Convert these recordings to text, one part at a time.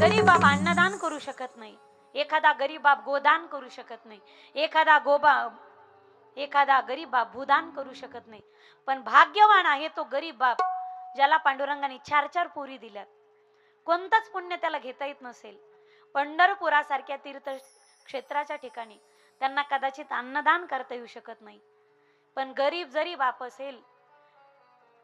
गरीब बाप अन्नदान करू शकत नाही. एखादा गरीब बाप गोदान करू शकत नाही. एखादा गोबा एखादा गरीब बाप भूदान करू शकत नाही. पण भाग्यवान आहे तो गरीब बाप ज्याला पांडुरंगाने चार चार पोरी दिल्यात. कोणतंच पुण्य त्याला घेता येत नसेल. पंढरपुरासारख्या तीर्थ क्षेत्राच्या ठिकाणी त्यांना कदाचित अन्नदान करता येऊ शकत नाही. पण गरीब जरी बाप असेल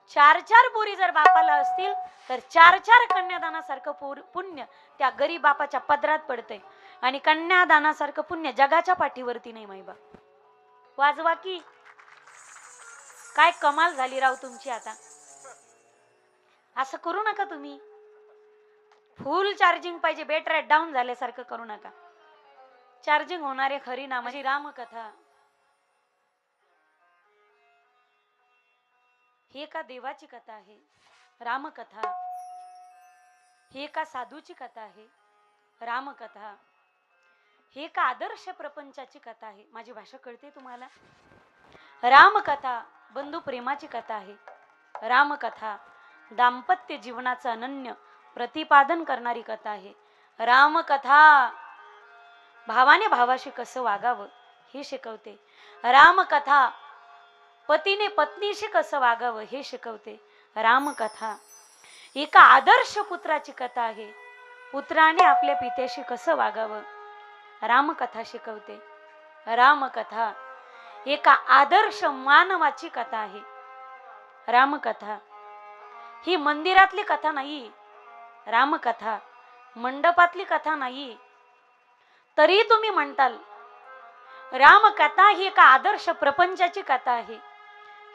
चार चार पोरी जर बापाला असतील तर चार चार कन्यादानासारखं पूर- पुण्य त्या गरीब बापाच्या पदरात पडतंय. आणि कन्यादानासारखं पुण्य जगाच्या पाठीवरती नाही माईबा वाजवा की. काय कमाल झाली राव तुमची आता. असं करू नका तुम्ही. फुल चार्जिंग पाहिजे बॅटरी डाऊन झाल्यासारखं करू नका. चार्जिंग होणारे खरी ना म्हणजे रामकथा. ही एका देवाची कथा आहे. रामकथा. ही एका साधूची कथा आहे. रामकथा. ही एका आदर्श प्रपंचाची कथा आहे. माझी भाषा कळते तुम्हाला? रामकथा बंधू प्रेमाची कथा आहे. रामकथा दाम्पत्य जीवनाचं अनन्य प्रतिपादन करणारी कथा आहे. रामकथा भावाने भावाशी कसं वागावं हे शिकवते. रामकथा पतीने पत्नीशी कसं वागावं हे शिकवते रामकथा. एका आदर्श पुत्राची कथा आहे. पुत्राने आपल्या पित्याशी कसं वागावं? रामकथा शिकवते. रामकथा एका आदर्श मानवाची कथा आहे. रामकथा ही मंदिरातली कथा नाही. रामकथा मंडपातली कथा नाही. तरी तुम्ही म्हणताल रामकथा ही एका आदर्श प्रपंचाची कथा आहे.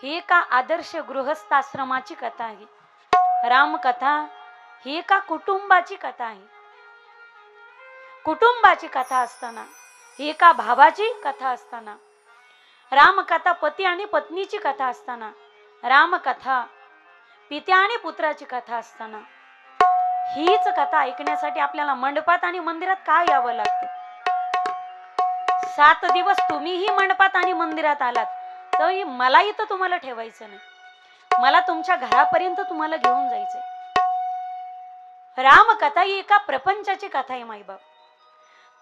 ही एका आदर्श गृहस्थाश्रमाची कथा आहे? रामकथा ही एका कुटुंबाची कथा आहे? कुटुंबाची कथा असताना ही एका भावाची कथा असताना रामकथा पती आणि पत्नीची कथा असताना रामकथा पित्या आणि पुत्राची कथा असताना हीच कथा ऐकण्यासाठी आपल्याला मंडपात आणि मंदिरात का यावं लागतं? सात दिवस तुम्हीही मंडपात आणि मंदिरात आलात. तर मला इथं तुम्हाला ठेवायचं नाही. मला तुमच्या घरापर्यंत तुम्हाला घेऊन जायचंय. रामकथा ही एका प्रपंचाची कथा आहे माईबाप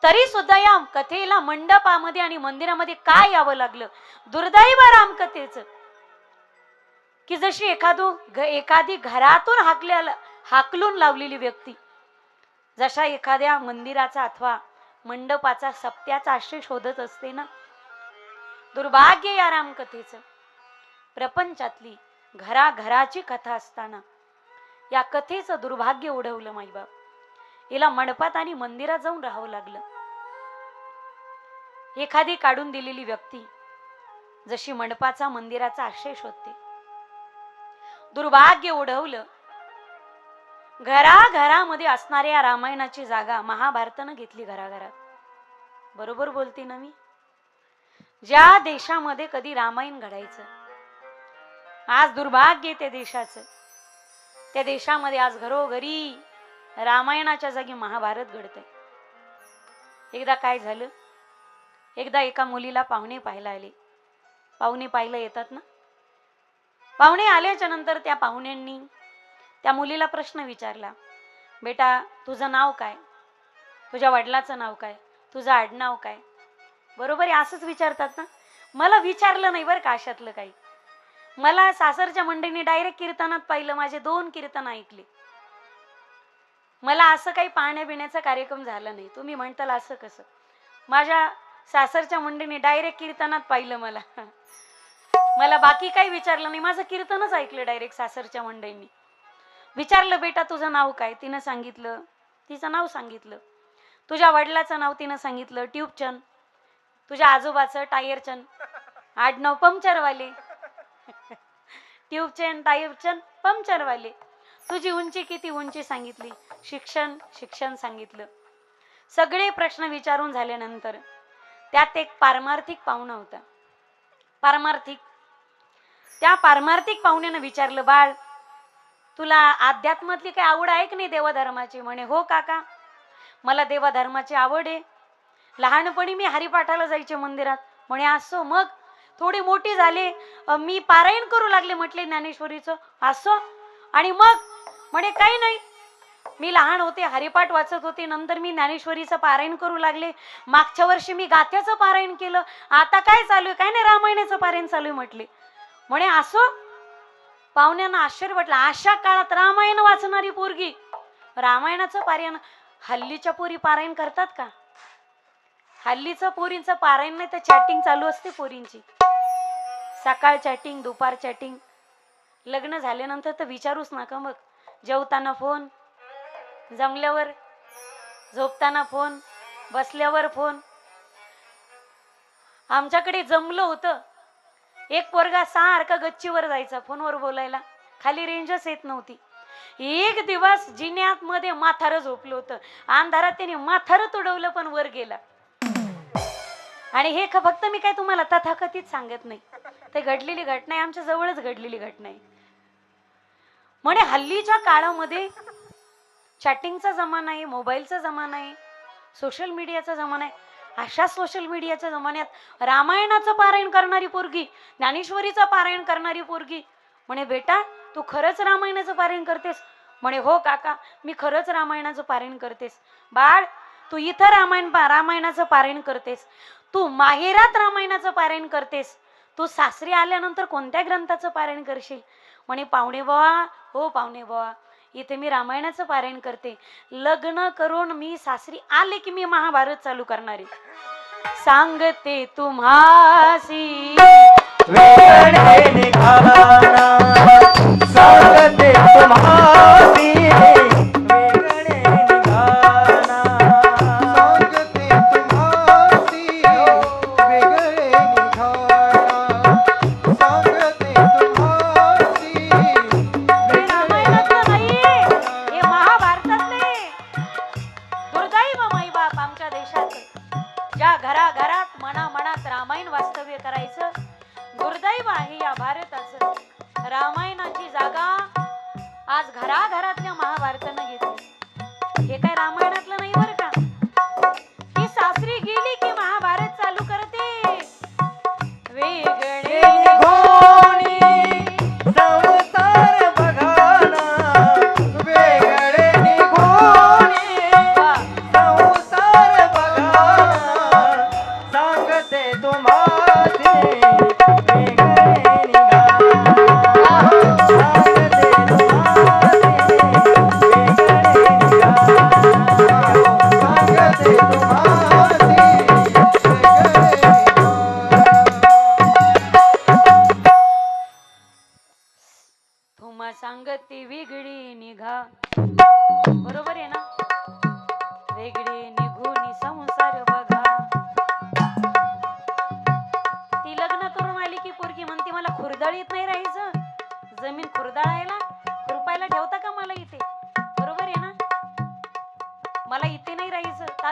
तरी सुद्धा या कथेला मंडपामध्ये आणि मंदिरामध्ये काय यावं लागलं? दुर्दैव रामकथेचं. की जशी एखादू एखादी घरातून हाकल्या हाकलून लावलेली व्यक्ती जशा एखाद्या मंदिराचा अथवा मंडपाचा सप्त्याचा आश्रय शोधत असते ना दुर्भाग्य या रामकथेचं प्रपंचातली घराघराची कथा असताना या कथेचं दुर्भाग्य उडवलं माईबाप. हिला मंडपात आणि मंदिरात जाऊन राहावं लागलं. एखादी काढून दिलेली व्यक्ती जशी मंडपाचा मंदिराचा आश्रय शोधते. दुर्भाग्य ओढवलं घराघरामध्ये असणाऱ्या रामायणाची जागा महाभारतानं घेतली घराघरात. बरोबर बोलते ना मी? ज्या देशामध्ये कधी रामायण घडायचं आज दुर्भाग्य त्या देशाचं. त्या देशामध्ये आज घरोघरी रामायणाच्या जागी महाभारत घडतंय. एकदा काय झालं? एकदा एका मुलीला पाहुणे पाहायला आले. पाहुणे पाहायला येतात ना? पाहुणे आल्याच्यानंतर त्या पाहुण्यांनी त्या मुलीला प्रश्न विचारला बेटा तुझं नाव काय? तुझ्या वडिलाचं नाव काय? तुझं आडनाव काय? बरोबर आहे असंच विचारतात ना? मला विचारलं नाही बरं का अशातलं काही. मला सासरच्या मंडळीने डायरेक्ट कीर्तनात पाहिलं माझे दोन कीर्तन ऐकले. मला असं काही पाहण्या बिण्याचा कार्यक्रम झाला नाही. तुम्ही म्हणताल असं कसं? माझ्या सासरच्या मंडळीने डायरेक्ट कीर्तनात पाहिलं मला. मला बाकी काही विचारलं नाही. माझं कीर्तनच ऐकलं डायरेक्ट सासरच्या मंडळींनी विचारलं बेटा तुझं नाव काय? तिनं सांगितलं तिचं नाव सांगितलं. तुझ्या वडिलाचं नाव तिनं सांगितलं ट्यूबचंद. तुझ्या आजोबाचं टायरचंद आडनाव पंक्चरवाले. ट्यूब चेन टायर चन पंक्चरवाले. तुझी उंची किती उंची सांगितली? शिक्षण शिक्षण सांगितलं. सगळे प्रश्न विचारून झाल्यानंतर त्यात एक पारमार्थिक पाहुणा होता. पारमार्थिक. त्या पारमार्थिक पाहुण्यानं विचारलं बाळ तुला अध्यात्मातली काही आवड आहे की नाही देवधर्माची? म्हणे हो काका. मला देवधर्माची आवड आहे. लहानपणी मी हरिपाठाला जायचे मंदिरात. म्हणे असो मग. थोडी मोठी झाली. मी पारायण करू लागले म्हटले ज्ञानेश्वरीचं. असो. आणि मग? म्हणे काही नाही. मी लहान होते हरिपाठ वाचत होते. नंतर मी ज्ञानेश्वरीचं पारायण करू लागले. मागच्या वर्षी मी गाथ्याचं पारायण केलं. आता काय चालू आहे? काय नाही रामायणाचं पारायण चालू आहे म्हटले. म्हणे असो. पाहुण्यांना आश्चर्य वाटलं. अशा काळात रामायण वाचणारी पोरगी. रामायणाचं पारायण हल्लीच्या पोरी पारायण करतात का? हल्लीचं पोरींचं पारायण नाही तर चॅटिंग चालू असते पोरींची. सकाळ चॅटिंग दुपार चॅटिंग लग्न झाल्यानंतर तर विचारूच नका मग. जेवताना फोन जमल्यावर झोपताना फोन बसल्यावर फोन आमच्याकडे जमलं होतं. एक पोरगा सारखा गच्चीवर जायचा फोनवर बोलायला. खाली रेंजच येत नव्हती. एक दिवस जिन्यात मध्ये माथारं झोपलं होतं. अंधारात त्याने माथारं तुडवलं पण वर गेला. आणि हे फक्त मी काय तुम्हाला तथाकथित सांगत नाही. ते घडलेली घटना आहे आमच्या जवळच घडलेली घटना आहे. म्हणे हल्लीच्या काळामध्ये चॅटिंगचा जमाना आहे मोबाईलचा जमाना आहे सोशल मीडियाचा जमाना आहे. अशा सोशल मीडियाच्या जमान्यात रामायणाचं पारायण करणारी पोरगी ज्ञानेश्वरीचं पारायण करणारी पोरगी म्हणे बेटा तू खरंच रामायणाचं पारायण करतेस? म्हणे हो काका मी खरंच रामायणाचं पारायण करतेस. बाळ तू इथं रामायण पा रामायणाचं पारायण करतेस. तू माहेरात रामायणाचं पारायण करतेस. तू सासरी आल्यानंतर कोणत्या ग्रंथाचं पारायण करशील? म्हणे पाहुणे बुवा हो पाहुणे बुवा इथे मी रामायणाचं पारायण करते. लग्न करून मी सासरी आले की मी महाभारत चालू करणार आहे. सांगते तुम्हासी घराघरातल्या महाभारतानं घेतली. हे काय रामायण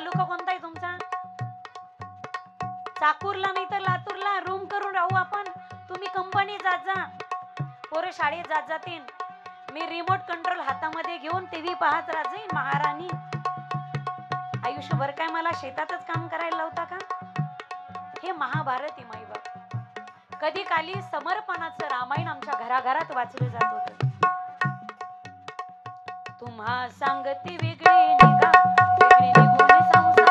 तालुका कोणता आहे तुमचा? चाकूरला नाही तर लातूरला. रूम करून राहू आपण. तुम्ही कंपनी जात जा. पोरे शाळेत जात जातील. मी रिमोट कंट्रोल हातामध्ये घेऊन टीव्ही पाहत राहते महाराणी. आयुष्यभर काय मला शेतातच काम करायला लावता का? हे महाभारत आहे माईबाप. कधी काली समर्पणाचं रामायण आमच्या घराघरात वाचलं जात होतं. तुम्हा सांगती वेगळी निघा वेगळी निघून सांग